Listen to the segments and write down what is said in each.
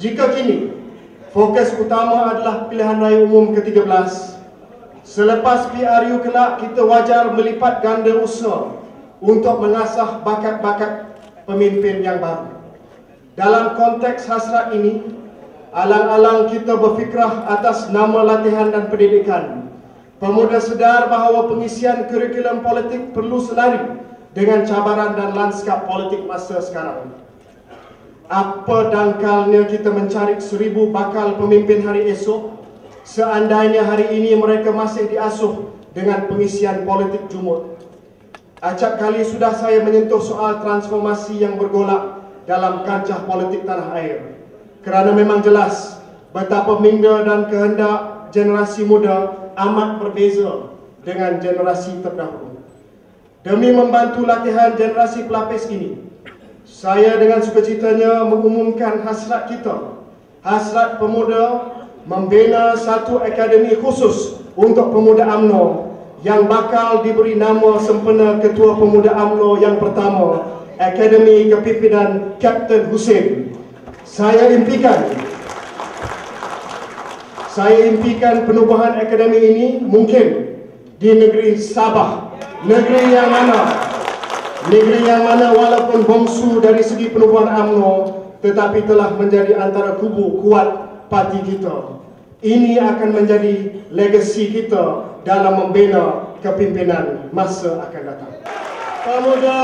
Jika kini fokus utama adalah pilihan raya umum ke-13, selepas PRU kelak kita wajar melipat ganda usaha untuk mengasah bakat-bakat pemimpin yang baru. Dalam konteks hasrat ini, alang-alang kita berfikrah atas nama latihan dan pendidikan. Pemuda sedar bahawa pengisian kurikulum politik perlu selari dengan cabaran dan lanskap politik masa sekarang. Apa dangkalnya kita mencari seribu bakal pemimpin hari esok seandainya hari ini mereka masih diasuh dengan pengisian politik jumut. Acap kali sudah saya menyentuh soal transformasi yang bergolak dalam kancah politik tanah air. Kerana memang jelas betapa minda dan kehendak generasi muda amat berbeza dengan generasi terdahulu. Demi membantu latihan generasi pelapis ini, saya dengan sukacitanya mengumumkan hasrat kita, hasrat pemuda membina satu akademi khusus untuk pemuda AMNO yang bakal diberi nama sempena Ketua Pemuda AMNO yang pertama, Akademi Kepimpinan Kapten Hussein. Saya impikan. Saya impikan penubuhan akademi ini mungkin di negeri Sabah, negeri yang mana Negeri yang mana walaupun bongsu dari segi penubuhan UMNO tetapi telah menjadi antara kubu kuat parti kita. Ini akan menjadi legasi kita dalam membina kepimpinan masa akan datang. Pemuda,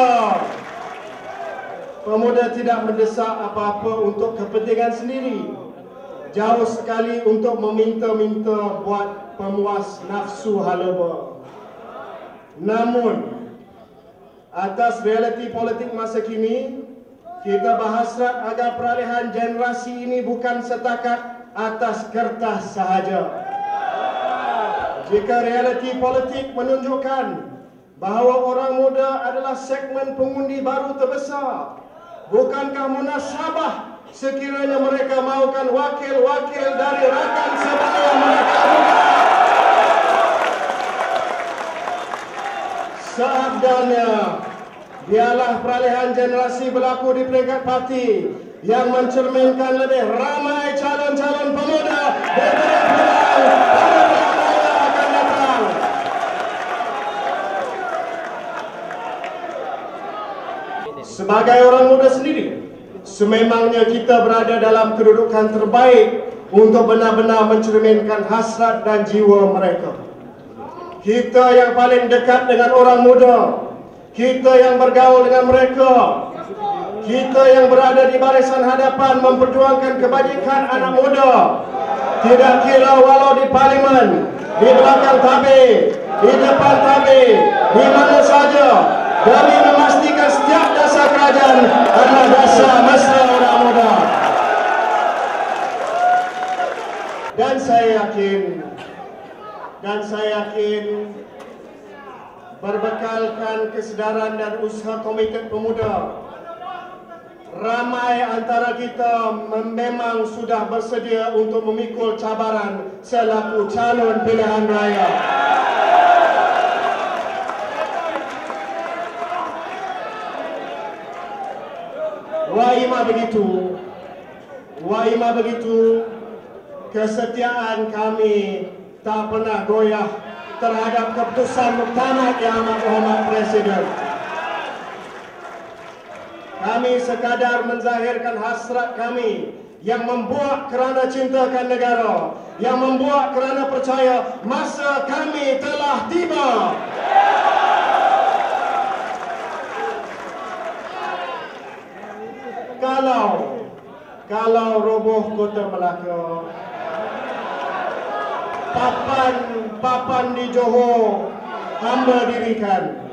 pemuda tidak mendesak apa-apa untuk kepentingan sendiri. Jauh sekali untuk meminta-minta buat pemuas nafsu halaba. Namun, atas realiti politik masa kini, kita berhasrat agar peralihan generasi ini bukan setakat atas kertas sahaja. Jika realiti politik menunjukkan bahawa orang muda adalah segmen pengundi baru terbesar, bukankah munasabah sekiranya mereka mahukan wakil-wakil dari rakan yang mereka buka? Seabdalnya, biarlah peralihan generasi berlaku di peringkat parti yang mencerminkan lebih ramai calon-calon pemuda. Sebagai orang muda sendiri, sememangnya kita berada dalam kedudukan terbaik untuk benar-benar mencerminkan hasrat dan jiwa mereka. Kita yang paling dekat dengan orang muda. Kita yang bergaul dengan mereka. Kita yang berada di barisan hadapan memperjuangkan kebajikan anak muda. Tidak kira walau di parlimen, di belakang tabir, di depan tabir, di mana saja. Kami memastikan setiap dasar kerajaan adalah dasar mesra orang muda. Dan saya yakin dan saya yakin berbekalkan kesedaran dan usaha komite pemuda. Ramai antara kita memang sudah bersedia untuk memikul cabaran selaku calon pilihan raya. Waima begitu, Waima begitu, kesetiaan kami tak pernah goyah terhadap keputusan muktamad yang hormat Presiden. Kami sekadar menzahirkan hasrat kami yang membuat kerana cintakan negara, yang membuat kerana percaya masa kami telah tiba. Kalau kalau roboh kota Melaka, papan-papan di Johor hamba dirikan.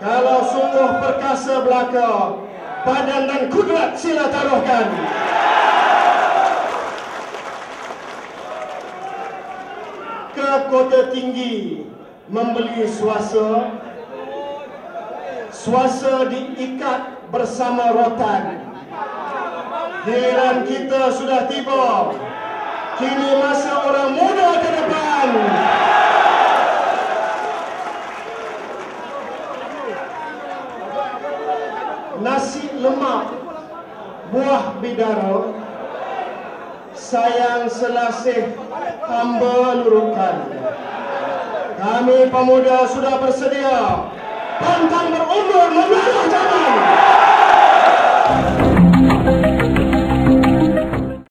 Kalau sungguh perkasa belaka, badan dan kudrat sila taruhkan. Ke kota tinggi membeli suasa, suasa diikat bersama rotan. Giliran kita sudah tiba kini masa orang muda ke depan. Nasi lemak buah bidara sayang selasih hamba lurukan. Kami pemuda sudah bersedia. Pantang berundur menyala zaman Thank you.